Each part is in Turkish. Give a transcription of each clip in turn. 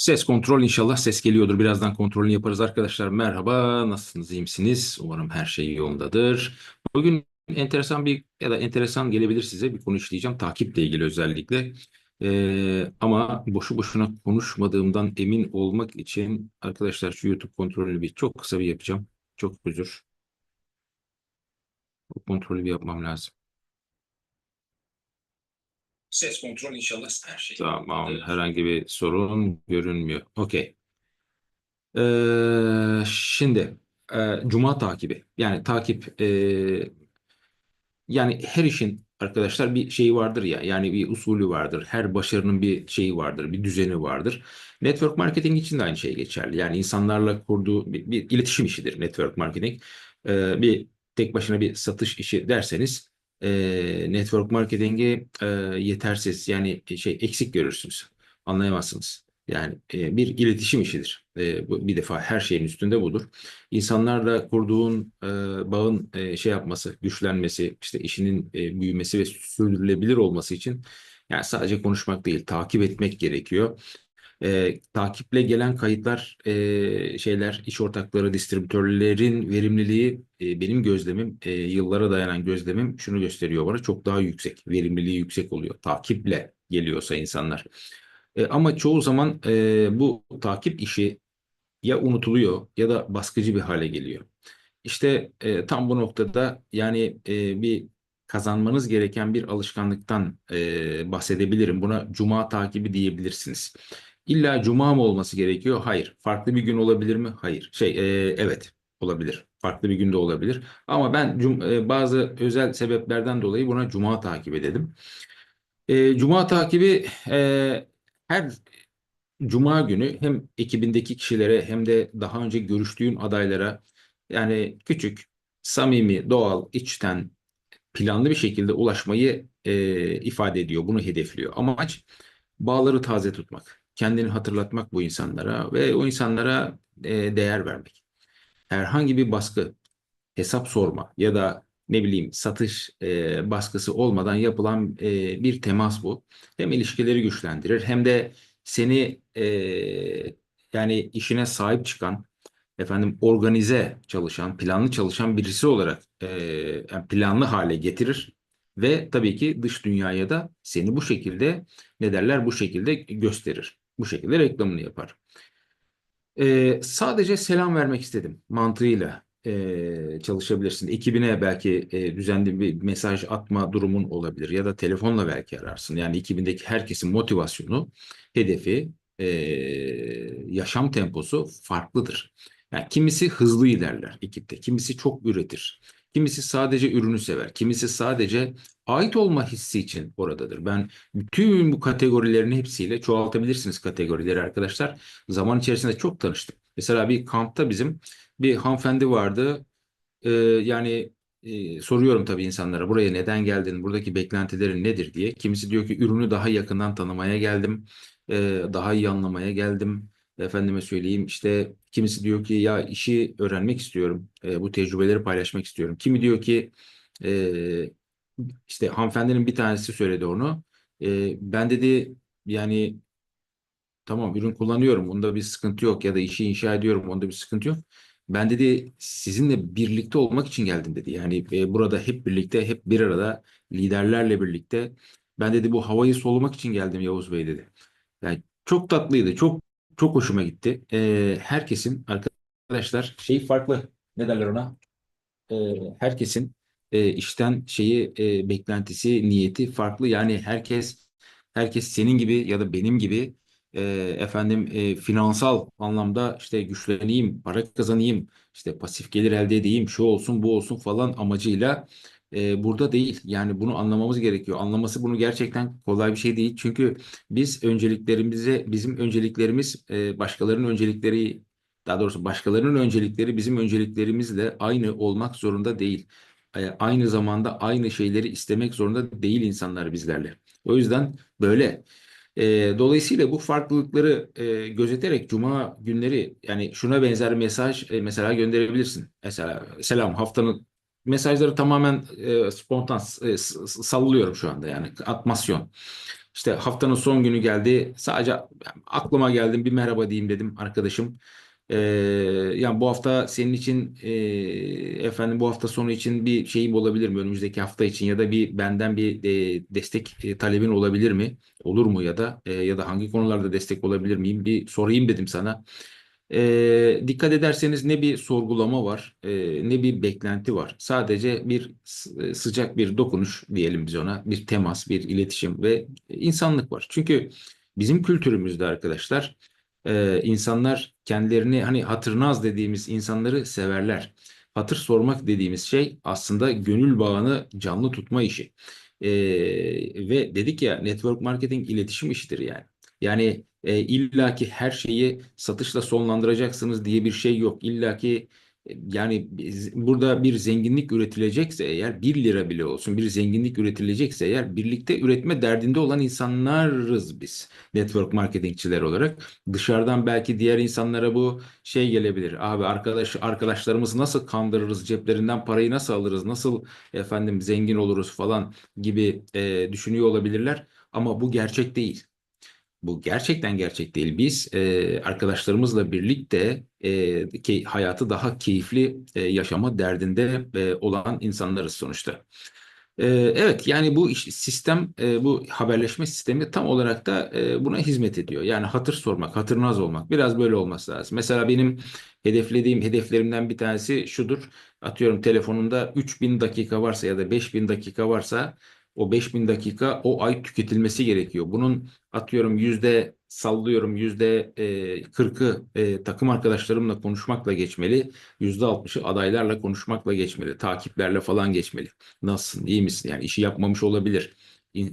Ses kontrol inşallah ses geliyordur. Birazdan kontrolünü yaparız arkadaşlar. Merhaba, nasılsınız, iyi misiniz? Umarım her şey yolundadır. Bugün enteresan bir ya da enteresan gelebilir size bir konu işleyeceğim. Takiple ilgili özellikle. Ee, ama boşu boşuna konuşmadığımdan emin olmak için arkadaşlar şu YouTube kontrolünü bir çok kısa bir yapacağım. Çok özür. Bu kontrolü bir yapmam lazım. Ses kontrol inşallah her şey. Tamam, herhangi bir sorun görünmüyor. Okey. Ee, şimdi e, Cuma takibi. Yani takip e, yani her işin arkadaşlar bir şeyi vardır ya. Yani bir usulü vardır. Her başarının bir şeyi vardır, bir düzeni vardır. Network marketing için de aynı şey geçerli. Yani insanlarla kurduğu bir, bir iletişim işidir network marketing. Ee, bir tek başına bir satış işi derseniz e, network marketingi e, yetersiz yani şey eksik görürsünüz. Anlayamazsınız. Yani e, bir iletişim işidir. E, bu, bir defa her şeyin üstünde budur. İnsanlarla kurduğun e, bağın e, şey yapması, güçlenmesi, işte işinin e, büyümesi ve sürdürülebilir olması için yani sadece konuşmak değil, takip etmek gerekiyor. E, takiple gelen kayıtlar, e, şeyler, iş ortakları, distribütörlerin verimliliği e, benim gözlemim, e, yıllara dayanan gözlemim şunu gösteriyor bana çok daha yüksek, verimliliği yüksek oluyor. Takiple geliyorsa insanlar. E, ama çoğu zaman e, bu takip işi ya unutuluyor ya da baskıcı bir hale geliyor. İşte e, tam bu noktada yani e, bir kazanmanız gereken bir alışkanlıktan e, bahsedebilirim. Buna cuma takibi diyebilirsiniz. İlla cuma mı olması gerekiyor? Hayır. Farklı bir gün olabilir mi? Hayır. Şey, e, evet olabilir. Farklı bir günde olabilir. Ama ben cum e, bazı özel sebeplerden dolayı buna cuma takibi dedim. E, cuma takibi e, her cuma günü hem ekibindeki kişilere hem de daha önce görüştüğün adaylara yani küçük, samimi, doğal, içten, planlı bir şekilde ulaşmayı e, ifade ediyor. Bunu hedefliyor. Amaç bağları taze tutmak, kendini hatırlatmak bu insanlara ve o insanlara e, değer vermek. Herhangi bir baskı, hesap sorma ya da ne bileyim satış e, baskısı olmadan yapılan e, bir temas bu. Hem ilişkileri güçlendirir hem de seni yani işine sahip çıkan efendim organize çalışan, planlı çalışan birisi olarak e, planlı hale getirir ve tabii ki dış dünyaya da seni bu şekilde ne derler bu şekilde gösterir. Bu şekilde reklamını yapar. E, sadece selam vermek istedim mantığıyla e, çalışabilirsin. Ekibine belki e, düzenli bir mesaj atma durumun olabilir ya da telefonla belki ararsın. Yani ekibindeki herkesin motivasyonu, hedefi, e, yaşam temposu farklıdır. Yani kimisi hızlı ilerler ekipte, kimisi çok üretir. Kimisi sadece ürünü sever, kimisi sadece ait olma hissi için oradadır. Ben bütün bu kategorilerin hepsiyle çoğaltabilirsiniz kategorileri arkadaşlar. Zaman içerisinde çok tanıştım. Mesela bir kampta bizim bir hanımefendi vardı. Ee, yani e, soruyorum tabii insanlara buraya neden geldin, buradaki beklentilerin nedir diye. Kimisi diyor ki ürünü daha yakından tanımaya geldim, e, daha iyi anlamaya geldim. Efendime söyleyeyim işte kimisi diyor ki ya işi öğrenmek istiyorum, e, bu tecrübeleri paylaşmak istiyorum. Kimi diyor ki e, işte hanımefendinin bir tanesi söyledi onu. E, ben dedi yani tamam ürün kullanıyorum, onda bir sıkıntı yok ya da işi inşa ediyorum, onda bir sıkıntı yok. Ben dedi sizinle birlikte olmak için geldim dedi. Yani e, burada hep birlikte, hep bir arada liderlerle birlikte. Ben dedi bu havayı solumak için geldim Yavuz Bey dedi. Yani çok tatlıydı, çok çok hoşuma gitti. E, herkesin arkadaşlar şey farklı. Ne derler ona? E, herkesin e, işten şeyi e, beklentisi, niyeti farklı. Yani herkes herkes senin gibi ya da benim gibi e, efendim e, finansal anlamda işte güçleneyim, para kazanayım, işte pasif gelir elde edeyim, şu olsun, bu olsun falan amacıyla e, burada değil. Yani bunu anlamamız gerekiyor. Anlaması bunu gerçekten kolay bir şey değil. Çünkü biz önceliklerimize, bizim önceliklerimiz e, başkalarının öncelikleri, daha doğrusu başkalarının öncelikleri bizim önceliklerimizle aynı olmak zorunda değil. E, aynı zamanda aynı şeyleri istemek zorunda değil insanlar bizlerle. O yüzden böyle. E, dolayısıyla bu farklılıkları e, gözeterek Cuma günleri yani şuna benzer mesaj e, mesela gönderebilirsin. Mesela selam haftanın mesajları tamamen e, spontan e, sallıyorum şu anda yani atmasyon. İşte haftanın son günü geldi. Sadece aklıma geldim bir merhaba diyeyim dedim arkadaşım. Ee, yani bu hafta senin için e, efendim bu hafta sonu için bir şeyim olabilir mi? Önümüzdeki hafta için ya da bir benden bir e, destek e, talebin olabilir mi? Olur mu ya da e, ya da hangi konularda destek olabilir miyim? Bir sorayım dedim sana. E, dikkat ederseniz ne bir sorgulama var, e, ne bir beklenti var. Sadece bir sıcak bir dokunuş diyelim biz ona, bir temas, bir iletişim ve insanlık var. Çünkü bizim kültürümüzde arkadaşlar e, insanlar kendilerini hani hatırnaz dediğimiz insanları severler. Hatır sormak dediğimiz şey aslında gönül bağını canlı tutma işi. E, ve dedik ya network marketing iletişim işidir yani. Yani e, illa ki her şeyi satışla sonlandıracaksınız diye bir şey yok. İlla ki e, yani burada bir zenginlik üretilecekse eğer bir lira bile olsun bir zenginlik üretilecekse eğer birlikte üretme derdinde olan insanlarız biz network marketingçiler olarak. Dışarıdan belki diğer insanlara bu şey gelebilir. Abi arkadaş arkadaşlarımızı nasıl kandırırız, ceplerinden parayı nasıl alırız, nasıl efendim zengin oluruz falan gibi e, düşünüyor olabilirler. Ama bu gerçek değil. Bu gerçekten gerçek değil. Biz e, arkadaşlarımızla birlikte e, ki hayatı daha keyifli e, yaşama derdinde e, olan insanlarız sonuçta. E, evet yani bu iş- sistem, e, bu haberleşme sistemi tam olarak da e, buna hizmet ediyor. Yani hatır sormak, hatırnaz olmak biraz böyle olması lazım. Mesela benim hedeflediğim hedeflerimden bir tanesi şudur. Atıyorum telefonunda 3000 dakika varsa ya da 5000 dakika varsa o 5000 dakika o ay tüketilmesi gerekiyor. Bunun atıyorum yüzde sallıyorum yüzde e, 40'ı e, takım arkadaşlarımla konuşmakla geçmeli. Yüzde 60'ı adaylarla konuşmakla geçmeli. Takiplerle falan geçmeli. Nasılsın, iyi misin? Yani işi yapmamış olabilir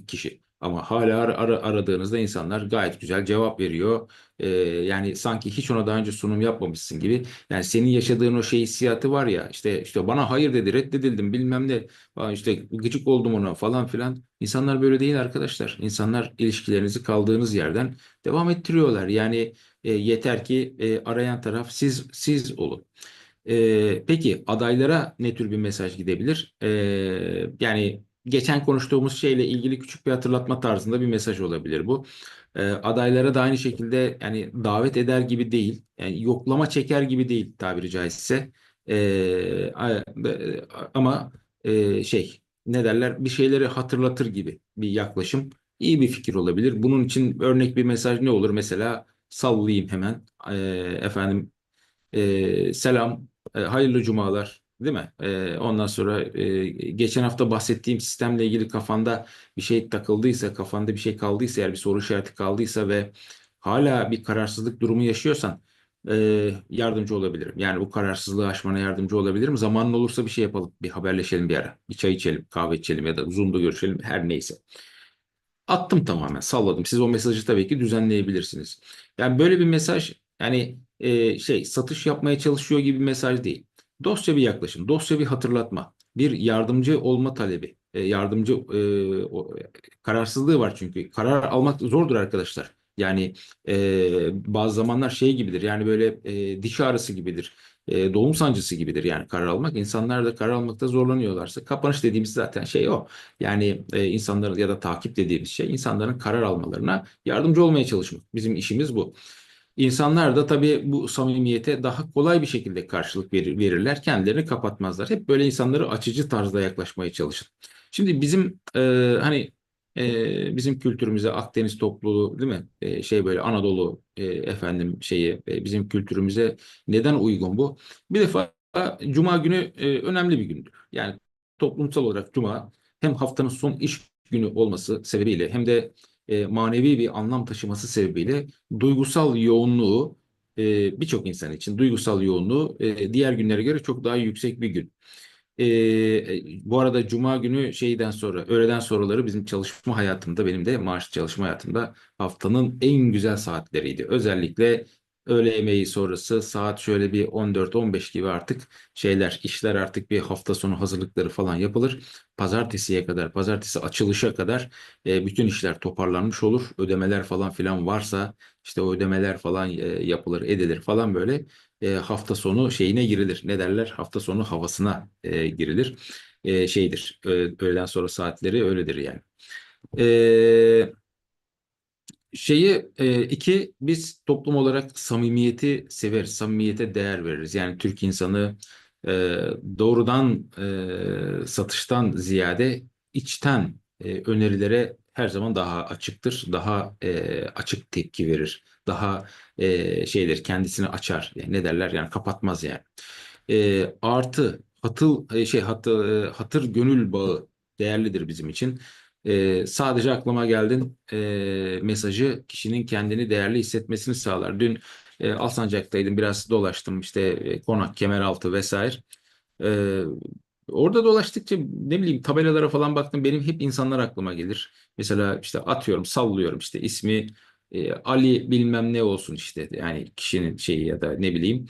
kişi. Ama hala ar- ar- aradığınızda insanlar gayet güzel cevap veriyor. E, yani sanki hiç ona daha önce sunum yapmamışsın gibi. Yani senin yaşadığın o şey hissiyatı var ya işte işte bana hayır dedi reddedildim bilmem ne Aa, işte gıcık oldum ona falan filan. İnsanlar böyle değil arkadaşlar. İnsanlar ilişkilerinizi kaldığınız yerden devam ettiriyorlar. Yani e, yeter ki e, arayan taraf siz siz olun. E, peki adaylara ne tür bir mesaj gidebilir? E, yani geçen konuştuğumuz şeyle ilgili küçük bir hatırlatma tarzında bir mesaj olabilir bu. E, adaylara da aynı şekilde yani davet eder gibi değil, yani yoklama çeker gibi değil tabiri caizse. E, ama e, şey ne derler bir şeyleri hatırlatır gibi bir yaklaşım iyi bir fikir olabilir. Bunun için örnek bir mesaj ne olur? Mesela sallayayım hemen. E, efendim e, selam, e, hayırlı cumalar, değil mi? E, ondan sonra e, geçen hafta bahsettiğim sistemle ilgili kafanda bir şey takıldıysa, kafanda bir şey kaldıysa, eğer bir soru işareti kaldıysa ve hala bir kararsızlık durumu yaşıyorsan e, yardımcı olabilirim. Yani bu kararsızlığı aşmana yardımcı olabilirim. Zamanın olursa bir şey yapalım, bir haberleşelim bir ara, bir çay içelim, kahve içelim ya da Zoom'da görüşelim, her neyse. Attım tamamen, salladım. Siz o mesajı tabii ki düzenleyebilirsiniz. Yani böyle bir mesaj yani e, şey satış yapmaya çalışıyor gibi bir mesaj değil. Dostça bir yaklaşım, dostça bir hatırlatma, bir yardımcı olma talebi, e, yardımcı e, o- kararsızlığı var çünkü karar almak zordur arkadaşlar. Yani e, bazı zamanlar şey gibidir yani böyle e, diş ağrısı gibidir. E, doğum sancısı gibidir yani karar almak. İnsanlar da karar almakta zorlanıyorlarsa kapanış dediğimiz zaten şey o. Yani e, insanların ya da takip dediğimiz şey insanların karar almalarına yardımcı olmaya çalışmak. Bizim işimiz bu. İnsanlar da tabii bu samimiyete daha kolay bir şekilde karşılık verir, verirler. Kendilerini kapatmazlar. Hep böyle insanları açıcı tarzda yaklaşmaya çalışın. Şimdi bizim e, hani e, bizim kültürümüze Akdeniz topluluğu değil mi? E, şey böyle Anadolu e, efendim şeyi e, bizim kültürümüze neden uygun bu? Bir defa Cuma günü e, önemli bir gündür. Yani toplumsal olarak Cuma hem haftanın son iş günü olması sebebiyle hem de e, manevi bir anlam taşıması sebebiyle duygusal yoğunluğu e, birçok insan için duygusal yoğunluğu e, diğer günlere göre çok daha yüksek bir gün. E, e, bu arada Cuma günü şeyden sonra öğleden sonraları bizim çalışma hayatımda benim de maaş çalışma hayatımda haftanın en güzel saatleriydi. Özellikle öğle yemeği sonrası saat şöyle bir 14-15 gibi artık şeyler işler artık bir hafta sonu hazırlıkları falan yapılır. Pazartesiye kadar pazartesi açılışa kadar e, bütün işler toparlanmış olur. Ödemeler falan filan varsa işte o ödemeler falan e, yapılır edilir falan böyle e, hafta sonu şeyine girilir. Ne derler? Hafta sonu havasına e, girilir. E, şeydir. Ö- öğleden sonra saatleri öyledir yani. E, Şeyi e, iki biz toplum olarak samimiyeti severiz, samimiyete değer veririz. Yani Türk insanı e, doğrudan e, satıştan ziyade içten e, önerilere her zaman daha açıktır, daha e, açık tepki verir, daha e, şeydir kendisini açar. Yani ne derler yani kapatmaz yani. E, artı hatıl e, şey hatı, e, hatır gönül bağı değerlidir bizim için. Ee, sadece aklıma geldin e, mesajı kişinin kendini değerli hissetmesini sağlar. Dün e, Alsancak'taydım biraz dolaştım işte e, Konak, Kemeraltı vesaire. Ee, orada dolaştıkça ne bileyim tabelalara falan baktım benim hep insanlar aklıma gelir. Mesela işte atıyorum sallıyorum işte ismi e, Ali bilmem ne olsun işte yani kişinin şeyi ya da ne bileyim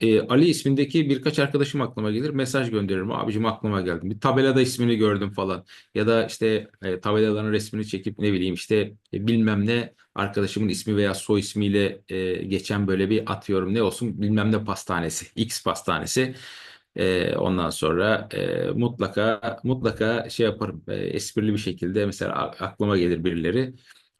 e, Ali ismindeki birkaç arkadaşım aklıma gelir. Mesaj gönderirim. Abicim aklıma geldi. Bir tabelada ismini gördüm falan. Ya da işte e, tabelaların resmini çekip ne bileyim işte e, bilmem ne arkadaşımın ismi veya soy ismiyle e, geçen böyle bir atıyorum ne olsun bilmem ne pastanesi. X pastanesi. E, ondan sonra e, mutlaka mutlaka şey yaparım. E, esprili bir şekilde mesela aklıma gelir birileri.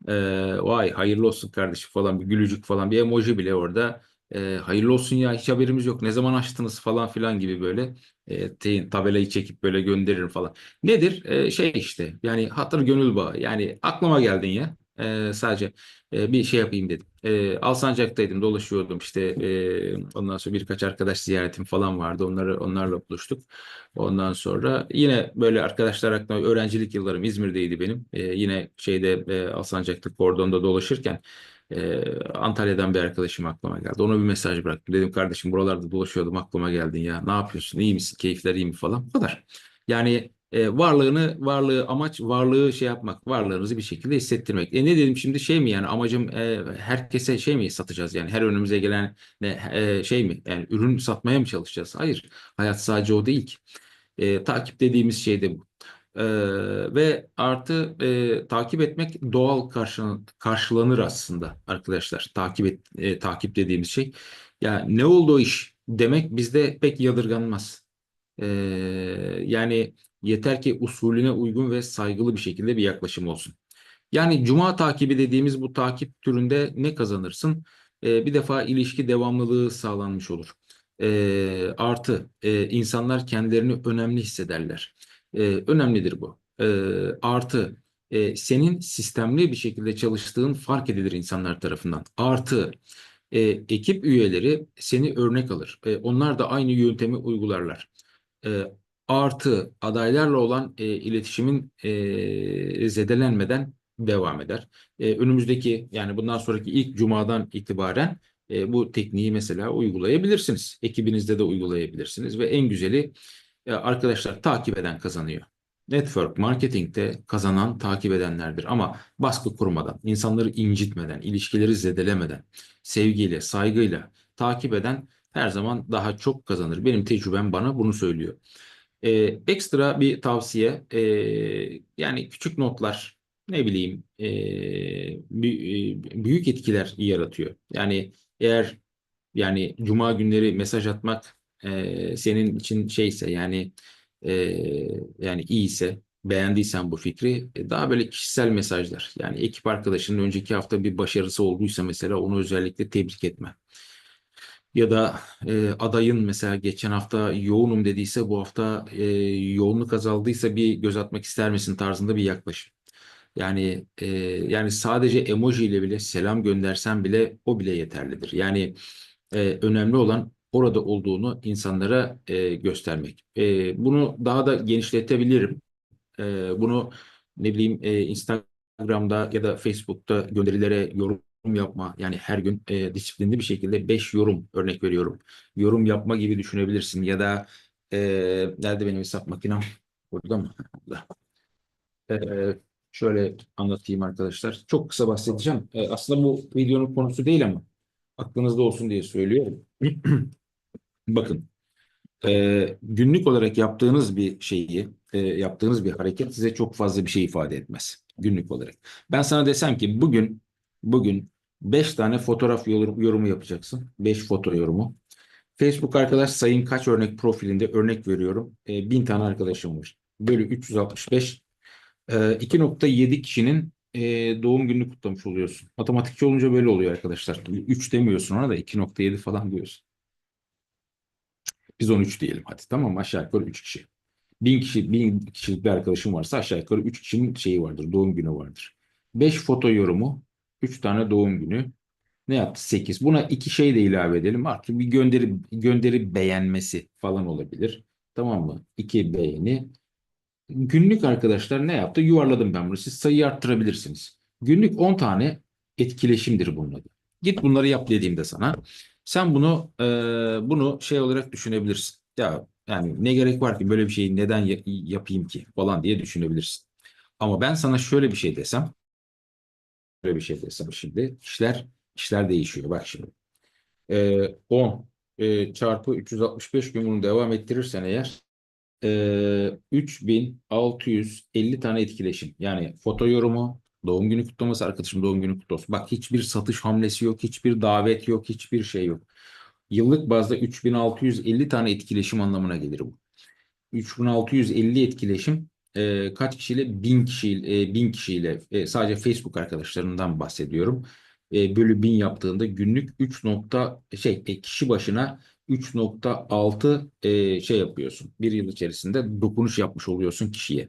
E, vay hayırlı olsun kardeşim falan bir gülücük falan bir emoji bile orada e, hayırlı olsun ya hiç haberimiz yok. Ne zaman açtınız falan filan gibi böyle e, tabelayı çekip böyle gönderirim falan. Nedir? E, şey işte yani hatır gönül bağı. Yani aklıma geldin ya. E, sadece e, bir şey yapayım dedim. E, Alsancak'taydım dolaşıyordum işte e, ondan sonra birkaç arkadaş ziyaretim falan vardı. Onları onlarla buluştuk. Ondan sonra yine böyle arkadaşlar aklıma öğrencilik yıllarım İzmir'deydi benim. E, yine şeyde e, Alsancak'ta kordonda dolaşırken ee, Antalya'dan bir arkadaşım aklıma geldi. Ona bir mesaj bıraktım. Dedim kardeşim buralarda dolaşıyordum aklıma geldin ya. Ne yapıyorsun? İyi misin? Keyifler iyi mi falan. Bu kadar. Yani e, varlığını, varlığı amaç, varlığı şey yapmak, varlığınızı bir şekilde hissettirmek. E ne dedim şimdi şey mi yani amacım e, herkese şey mi satacağız yani her önümüze gelen ne e, şey mi yani ürün satmaya mı çalışacağız? Hayır. Hayat sadece o değil ki. E, takip dediğimiz şey de bu. Ee, ve artı e, takip etmek doğal karşılan- karşılanır aslında arkadaşlar. Takip et, e, takip dediğimiz şey. Yani ne oldu o iş demek bizde pek yadırganmaz. Ee, yani yeter ki usulüne uygun ve saygılı bir şekilde bir yaklaşım olsun. Yani cuma takibi dediğimiz bu takip türünde ne kazanırsın? Ee, bir defa ilişki devamlılığı sağlanmış olur. Ee, artı e, insanlar kendilerini önemli hissederler. Ee, önemlidir bu. Ee, artı e, senin sistemli bir şekilde çalıştığın fark edilir insanlar tarafından. Artı e, ekip üyeleri seni örnek alır. E, onlar da aynı yöntemi uygularlar. E, artı adaylarla olan e, iletişimin e, zedelenmeden devam eder. E, önümüzdeki yani bundan sonraki ilk cumadan itibaren e, bu tekniği mesela uygulayabilirsiniz. Ekibinizde de uygulayabilirsiniz ve en güzeli e, arkadaşlar takip eden kazanıyor. Network marketingte kazanan takip edenlerdir ama baskı kurmadan, insanları incitmeden, ilişkileri zedelemeden, sevgiyle, saygıyla takip eden her zaman daha çok kazanır. Benim tecrübem bana bunu söylüyor. Ee, ekstra bir tavsiye, ee, yani küçük notlar, ne bileyim, bü- e, büyük etkiler yaratıyor. Yani eğer yani cuma günleri mesaj atmak ee, senin için şeyse yani ee, yani iyiyse, beğendiysen bu fikri e, daha böyle kişisel mesajlar. Yani ekip arkadaşının önceki hafta bir başarısı olduysa mesela onu özellikle tebrik etme. Ya da e, adayın mesela geçen hafta yoğunum dediyse bu hafta e, yoğunluk azaldıysa bir göz atmak ister misin tarzında bir yaklaşım. Yani e, yani sadece emoji ile bile selam göndersen bile o bile yeterlidir. Yani e, önemli olan orada olduğunu insanlara e, göstermek. E, bunu daha da genişletebilirim. E, bunu ne bileyim e, Instagram'da ya da Facebook'ta gönderilere yorum yapma. Yani her gün e, disiplinli bir şekilde 5 yorum örnek veriyorum. Yorum yapma gibi düşünebilirsin. Ya da e, nerede benim hesap makinem? Burada mı? Burada. E, şöyle anlatayım arkadaşlar. Çok kısa bahsedeceğim. E, aslında bu videonun konusu değil ama aklınızda olsun diye söylüyorum. Bakın, e, günlük olarak yaptığınız bir şeyi, e, yaptığınız bir hareket size çok fazla bir şey ifade etmez. Günlük olarak. Ben sana desem ki bugün, bugün 5 tane fotoğraf yorum- yorumu yapacaksın. 5 foto yorumu. Facebook arkadaş sayın kaç örnek profilinde örnek veriyorum. E, 1000 tane arkadaşım var. Bölü 365. E, 2.7 kişinin e, doğum gününü kutlamış oluyorsun. Matematikçi olunca böyle oluyor arkadaşlar. 3 demiyorsun ona da 2.7 falan diyorsun. Biz 13 diyelim hadi tamam mı? Aşağı yukarı 3 kişi. 1000 kişi, 1000 kişilik bir arkadaşım varsa aşağı yukarı 3 kişinin şeyi vardır, doğum günü vardır. 5 foto yorumu, 3 tane doğum günü. Ne yaptı? 8. Buna iki şey de ilave edelim. Artık bir gönderi gönderi beğenmesi falan olabilir. Tamam mı? 2 beğeni. Günlük arkadaşlar ne yaptı? Yuvarladım ben bunu. Siz sayıyı arttırabilirsiniz. Günlük 10 tane etkileşimdir bunun. Git bunları yap dediğimde sana. Sen bunu e, bunu şey olarak düşünebilirsin. Ya yani ne gerek var ki böyle bir şeyi neden ya- yapayım ki falan diye düşünebilirsin. Ama ben sana şöyle bir şey desem, şöyle bir şey desem şimdi işler işler değişiyor. Bak şimdi. E, 10 e, çarpı 365 gün bunu devam ettirirsen eğer e, 3650 tane etkileşim. Yani foto yorumu, doğum günü kutlaması, arkadaşım doğum günü kutlu. Bak hiçbir satış hamlesi yok, hiçbir davet yok, hiçbir şey yok. Yıllık bazda 3650 tane etkileşim anlamına gelir bu. 3650 etkileşim e, kaç kişiyle? 1000 kişiyle, e, 1000 kişiyle e, sadece Facebook arkadaşlarından bahsediyorum. E, bölü 1000 yaptığında günlük 3 nokta şey e, kişi başına 3.6 e, şey yapıyorsun. Bir yıl içerisinde dokunuş yapmış oluyorsun kişiye.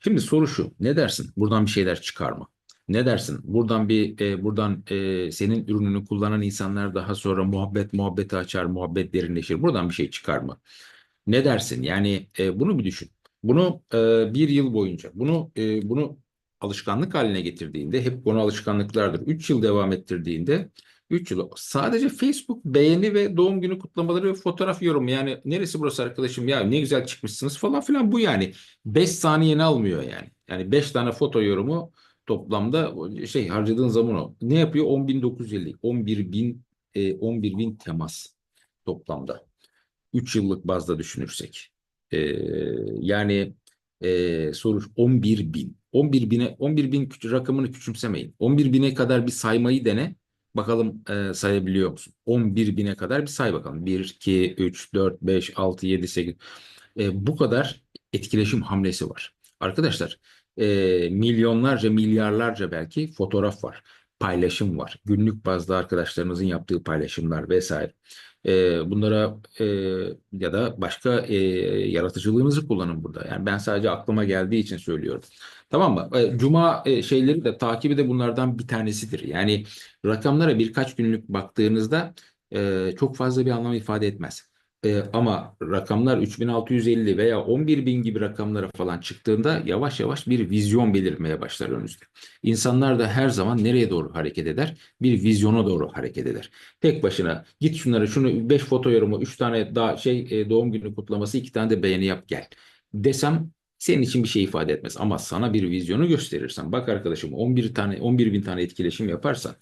Şimdi soru şu. Ne dersin? Buradan bir şeyler çıkar mı? Ne dersin? Buradan bir e, buradan e, senin ürününü kullanan insanlar daha sonra muhabbet muhabbeti açar, muhabbet derinleşir. Buradan bir şey çıkar mı? Ne dersin? Yani e, bunu bir düşün. Bunu e, bir yıl boyunca, bunu e, bunu alışkanlık haline getirdiğinde, hep konu alışkanlıklardır. 3 yıl devam ettirdiğinde, 3 yıl sadece Facebook beğeni ve doğum günü kutlamaları ve fotoğraf yorumu. Yani neresi burası arkadaşım ya ne güzel çıkmışsınız falan filan bu yani. 5 saniyeni almıyor yani. Yani 5 tane foto yorumu toplamda şey harcadığın zaman o. Ne yapıyor? 10.950, 11.000 e, 11.000 temas toplamda. 3 yıllık bazda düşünürsek. Ee, yani e, soru 11 bin. 11 bine 11 bin rakamını küçümsemeyin. 11 bine kadar bir saymayı dene. Bakalım e, sayabiliyor musun? 11 bine kadar bir say bakalım. 1, 2, 3, 4, 5, 6, 7, 8. E, bu kadar etkileşim hamlesi var. Arkadaşlar e, milyonlarca, milyarlarca belki fotoğraf var. Paylaşım var. Günlük bazda arkadaşlarınızın yaptığı paylaşımlar vesaire. E, bunlara e, ya da başka e, yaratıcılığınızı kullanın burada. Yani ben sadece aklıma geldiği için söylüyorum. Tamam mı? E, Cuma e, şeyleri de takibi de bunlardan bir tanesidir. Yani rakamlara birkaç günlük baktığınızda çok fazla bir anlam ifade etmez. E, ama rakamlar 3650 veya 11000 gibi rakamlara falan çıktığında yavaş yavaş bir vizyon belirmeye başlar önünüzde. İnsanlar da her zaman nereye doğru hareket eder? Bir vizyona doğru hareket eder. Tek başına git şunları şunu 5 foto yorumu 3 tane daha şey e, doğum günü kutlaması 2 tane de beğeni yap gel desem senin için bir şey ifade etmez ama sana bir vizyonu gösterirsen bak arkadaşım 11 tane 11 bin tane etkileşim yaparsan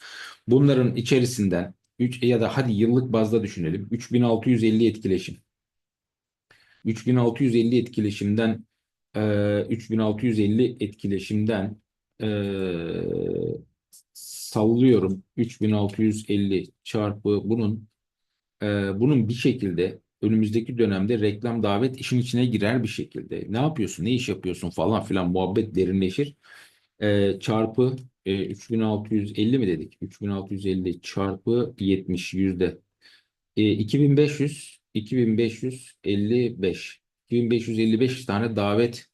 bunların içerisinden 3 ya da hadi yıllık bazda düşünelim 3650 etkileşim 3650 etkileşimden e, 3650 etkileşimden e, sallıyorum 3650 çarpı bunun e, bunun bir şekilde önümüzdeki dönemde reklam davet işin içine girer bir şekilde. Ne yapıyorsun, ne iş yapıyorsun falan filan muhabbet derinleşir. E, çarpı e, 3650 mi dedik? 3650 çarpı 70 yüzde. E, 2500 2555 2555 tane davet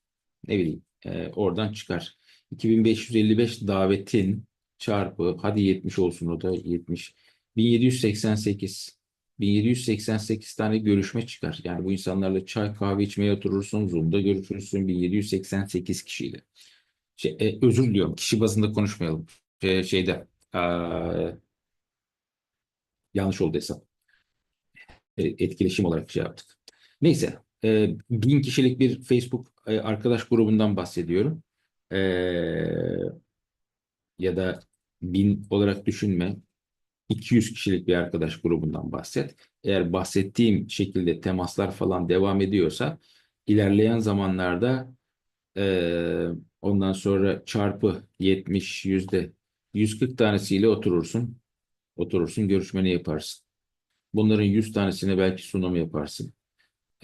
ne bileyim e, oradan çıkar. 2555 davetin çarpı hadi 70 olsun o da 70 1788 1788 tane görüşme çıkar. Yani bu insanlarla çay kahve içmeye oturursun, Zoom'da görüşürsün 1788 kişiyle. Şey, e, özür diliyorum, kişi bazında konuşmayalım. Şey, şeyde e, yanlış oldu hesap. E, etkileşim olarak şey yaptık. Neyse, e, bin kişilik bir Facebook e, arkadaş grubundan bahsediyorum. E, ya da bin olarak düşünme. 200 kişilik bir arkadaş grubundan bahset. Eğer bahsettiğim şekilde temaslar falan devam ediyorsa ilerleyen zamanlarda e, ondan sonra çarpı 70 yüzde 140 tanesiyle oturursun. Oturursun görüşmeni yaparsın. Bunların 100 tanesine belki sunum yaparsın.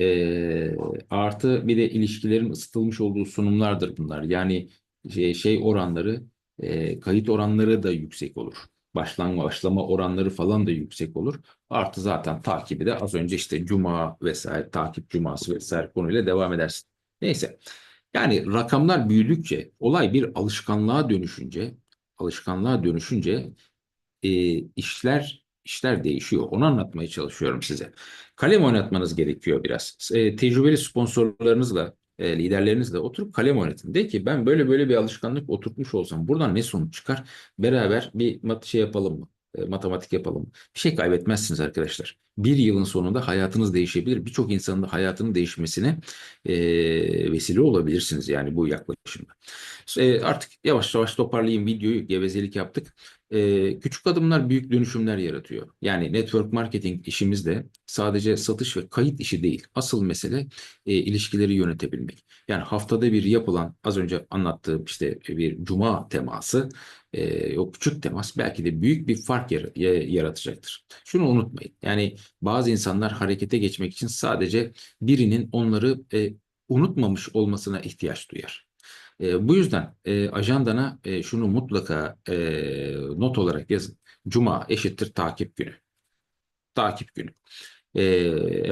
E, artı bir de ilişkilerin ısıtılmış olduğu sunumlardır bunlar. Yani şey, şey oranları E, kayıt oranları da yüksek olur. Başlanma, başlama oranları falan da yüksek olur. Artı zaten takibi de az önce işte cuma vesaire, takip cuması vesaire konuyla devam edersin. Neyse. Yani rakamlar büyüdükçe, olay bir alışkanlığa dönüşünce, alışkanlığa dönüşünce e, işler işler değişiyor. Onu anlatmaya çalışıyorum size. Kalem oynatmanız gerekiyor biraz. E, tecrübeli sponsorlarınızla, e, liderlerinizle oturup kalem oynatın. De ki ben böyle böyle bir alışkanlık oturtmuş olsam buradan ne sonuç çıkar? Beraber bir şey yapalım mı? E, matematik yapalım? Bir şey kaybetmezsiniz arkadaşlar. Bir yılın sonunda hayatınız değişebilir. Birçok insanın da hayatının değişmesine e, vesile olabilirsiniz yani bu yaklaşımda. E, artık yavaş yavaş toparlayayım videoyu. Gevezelik yaptık. Küçük adımlar büyük dönüşümler yaratıyor. Yani network marketing işimizde sadece satış ve kayıt işi değil. Asıl mesele e, ilişkileri yönetebilmek. Yani haftada bir yapılan az önce anlattığım işte bir cuma teması e, o küçük temas belki de büyük bir fark yaratacaktır. Şunu unutmayın. Yani bazı insanlar harekete geçmek için sadece birinin onları e, unutmamış olmasına ihtiyaç duyar. E, bu yüzden e, ajandana e, şunu mutlaka e, not olarak yazın. Cuma eşittir takip günü. Takip günü. E,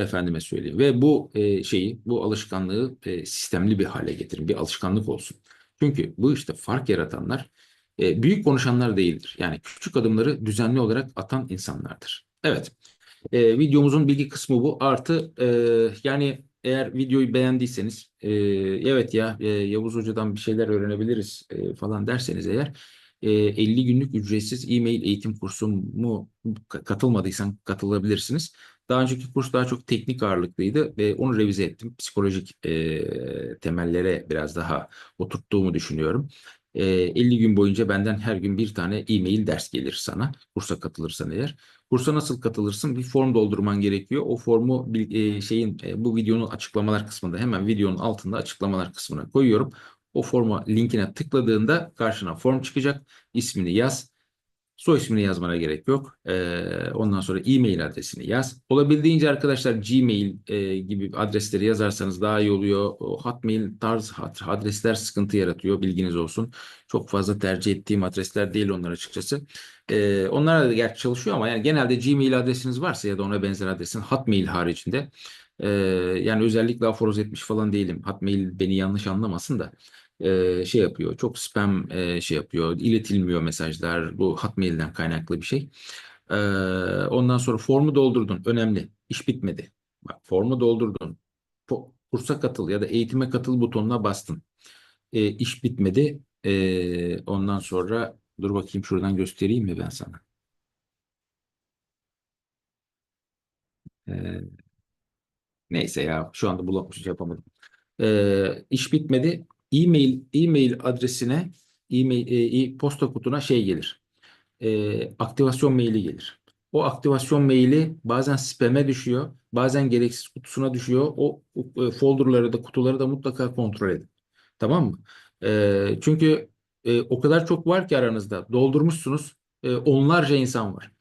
efendime söyleyeyim. Ve bu e, şeyi, bu alışkanlığı e, sistemli bir hale getirin. Bir alışkanlık olsun. Çünkü bu işte fark yaratanlar e, büyük konuşanlar değildir. Yani küçük adımları düzenli olarak atan insanlardır. Evet. E, videomuzun bilgi kısmı bu. Artı e, yani eğer videoyu beğendiyseniz e, evet ya e, Yavuz Hoca'dan bir şeyler öğrenebiliriz e, falan derseniz eğer e, 50 günlük ücretsiz e-mail eğitim kursumu katılmadıysan katılabilirsiniz. Daha önceki kurs daha çok teknik ağırlıklıydı ve onu revize ettim. Psikolojik e, temellere biraz daha oturttuğumu düşünüyorum. 50 gün boyunca benden her gün bir tane e-mail ders gelir sana. Kursa katılırsan eğer. Kursa nasıl katılırsın? Bir form doldurman gerekiyor. O formu şeyin bu videonun açıklamalar kısmında hemen videonun altında açıklamalar kısmına koyuyorum. O forma linkine tıkladığında karşına form çıkacak. İsmini yaz. Soy ismini yazmana gerek yok. Ee, ondan sonra e-mail adresini yaz. Olabildiğince arkadaşlar Gmail e, gibi adresleri yazarsanız daha iyi oluyor. Hotmail tarz adresler sıkıntı yaratıyor. Bilginiz olsun. Çok fazla tercih ettiğim adresler değil onlar açıkçası. Ee, onlara da gerçi çalışıyor ama yani genelde Gmail adresiniz varsa ya da ona benzer adresin Hotmail haricinde e, yani özellikle aforoz etmiş falan değilim. Hotmail beni yanlış anlamasın da şey yapıyor. Çok spam şey yapıyor. iletilmiyor mesajlar. Bu Hotmail'den kaynaklı bir şey. Ondan sonra formu doldurdun. Önemli. İş bitmedi. Bak formu doldurdun. Kursa katıl ya da eğitime katıl butonuna bastın. İş bitmedi. Ondan sonra dur bakayım şuradan göstereyim mi ben sana? Neyse ya şu anda bulamış yapamadım. E, iş bitmedi e-mail e-mail adresine e-mail e, posta kutuna şey gelir. E, aktivasyon maili gelir. O aktivasyon maili bazen spam'e düşüyor, bazen gereksiz kutusuna düşüyor. O e, folderları da kutuları da mutlaka kontrol edin. Tamam mı? E, çünkü e, o kadar çok var ki aranızda doldurmuşsunuz. E, onlarca insan var.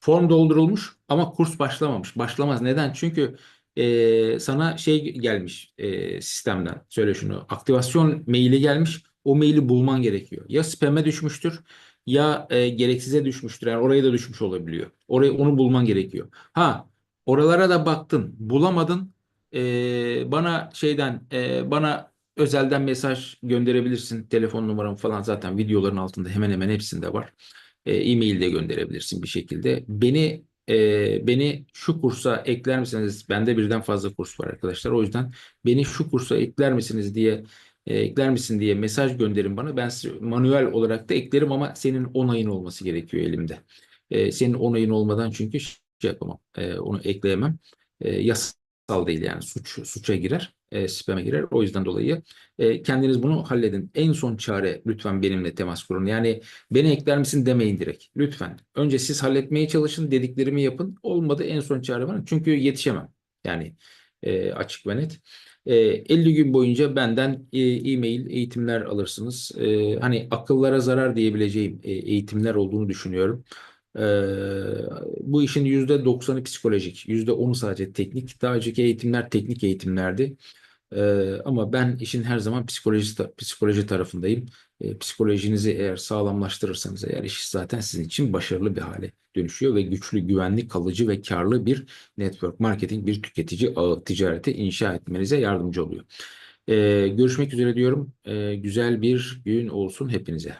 Form doldurulmuş ama kurs başlamamış. Başlamaz. Neden? Çünkü e, sana şey gelmiş e, sistemden söyle şunu aktivasyon maili gelmiş o maili bulman gerekiyor. Ya spam'e düşmüştür ya e, gereksize düşmüştür. Yani oraya da düşmüş olabiliyor. Orayı onu bulman gerekiyor. Ha oralara da baktın bulamadın e, bana şeyden e, bana özelden mesaj gönderebilirsin. Telefon numaram falan zaten videoların altında hemen hemen hepsinde var. E-mail de gönderebilirsin bir şekilde. Beni e, beni şu kursa ekler misiniz? Bende birden fazla kurs var arkadaşlar. O yüzden beni şu kursa ekler misiniz diye e, ekler misin diye mesaj gönderin bana. Ben manuel olarak da eklerim ama senin onayın olması gerekiyor elimde. E, senin onayın olmadan çünkü şey yapamam. E, onu ekleyemem. E, yasal değil yani suç suça girer e, spam'e girer. O yüzden dolayı e, kendiniz bunu halledin. En son çare lütfen benimle temas kurun. Yani beni ekler misin demeyin direkt. Lütfen. Önce siz halletmeye çalışın. Dediklerimi yapın. Olmadı en son çare bana. Çünkü yetişemem. Yani e, açık ve net. E, 50 gün boyunca benden e, e-mail eğitimler alırsınız. E, hani akıllara zarar diyebileceğim e, eğitimler olduğunu düşünüyorum. Ee, bu işin yüzde doksanı psikolojik, yüzde onu sadece teknik. Daha önceki eğitimler teknik eğitimlerdi. Ee, ama ben işin her zaman psikoloji, psikoloji tarafındayım. E, psikolojinizi eğer sağlamlaştırırsanız eğer iş zaten sizin için başarılı bir hale dönüşüyor ve güçlü, güvenli, kalıcı ve karlı bir network marketing, bir tüketici ağı ticareti inşa etmenize yardımcı oluyor. E, görüşmek üzere diyorum. E, güzel bir gün olsun hepinize.